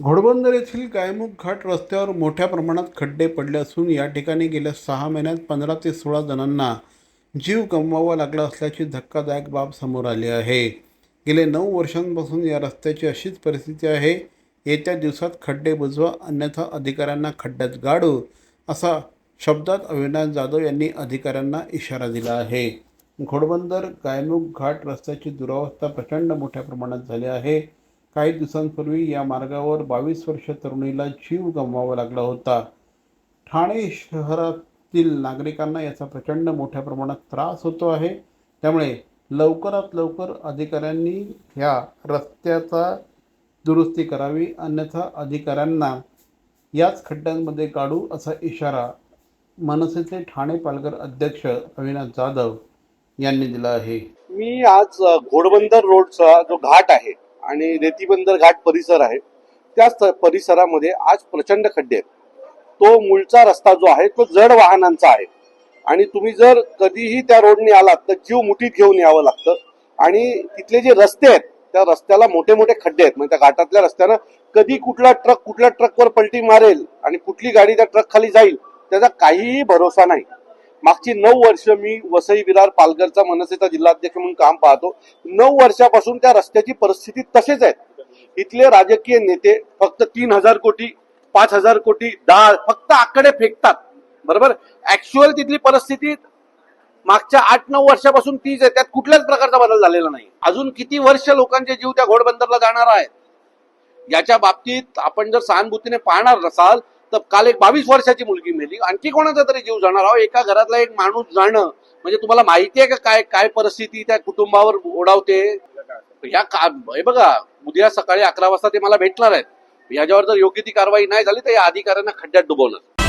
घोडबंदर येथील गायमुख घाट रस्त्यावर मोठ्या प्रमाणात खड्डे पडले असून या ठिकाणी गेल्या सहा महिन्यात पंधरा ते सोळा जणांना जीव गमवावा लागला असल्याची धक्कादायक बाब समोर आली आहे. गेले नऊ वर्षांपासून या रस्त्याची अशीच परिस्थिती आहे. येत्या दिवसात खड्डे बुजवा अन्यथा अधिकाऱ्यांना खड्ड्यात गाडू असा शब्दात अविनाश जाधव यांनी अधिकाऱ्यांना इशारा दिला आहे. घोडबंदर गायमुख घाट रस्त्याची दुरावस्था प्रचंड मोठ्या प्रमाणात झाली आहे. काही दिवसांपूर्वी या मार्गावर बावीस वर्ष तरुणीला जीव गमवावा लागला होता. ठाणे शहरातील नागरिकांना याचा प्रचंड मोठ्या प्रमाणात त्रास होतो आहे. त्यामुळे लवकरात लवकर अधिकाऱ्यांनी ह्या रस्त्याचा दुरुस्ती करावी अन्यथा अधिकाऱ्यांना याच खड्ड्यांमध्ये काढू असा इशारा मनसेचे ठाणे पालघर अध्यक्ष अविनाश जाधव यांनी दिला आहे. मी आज घोडबंदर रोडचा जो घाट आहे आणि रेतीबंदर घाट परिसर आहे. त्याच परिसरामध्ये आज प्रचंड खड्डे आहेत. तो मूळचा रस्ता जो आहे तो जड वाहनांचा आहे. आणि तुम्ही जर कधीही त्या रोडने आलात तर जीव मुठीत घेऊन यावं लागतं. आणि तिथले जे रस्ते आहेत त्या रस्त्याला मोठे मोठे खड्डे आहेत. म्हणजे त्या घाटातल्या रस्त्यानं कधी कुठला ट्रक कुठल्या ट्रकवर पलटी मारेल आणि कुठली गाडी त्या ट्रक खाली जाईल त्याचा काहीही भरोसा नाही. मागची नऊ वर्ष मी वसई विरार पालघरचा मनसेचा जिल्हाध्यक्ष म्हणून काम पाहतो. नऊ वर्षापासून त्या रस्त्याची परिस्थिती तसेच आहेत इथले राजकीय नेते फक्त तीन हजार कोटी पाच हजार कोटी दहा फक्त आकडे फेकतात. बरोबर? ऍक्च्युअल तिथली परिस्थिती मागच्या आठ नऊ वर्षापासून तीच आहे. त्यात कुठल्याच प्रकारचा बदल झालेला नाही. अजून किती वर्ष लोकांचे जीव त्या घोडबंदरला जाणार आहेत? याच्या बाबतीत आपण जर सहानुभूतीने पाहणार नसाल तर काल एक बावीस वर्षाची मुलगी मेली. आणखी कोणाचा तरी जीव जाणार? अहो एका घरातला एक माणूस जाणं म्हणजे तुम्हाला माहिती आहे का काय काय परिस्थिती त्या कुटुंबावर ओढावते? या का हे बघा उद्या सकाळी अकरा वाजता ते मला भेटणार आहेत. याच्यावर जर योग्य ती कारवाई नाही झाली तर या अधिकाऱ्यांना खड्ड्यात डुबवणार.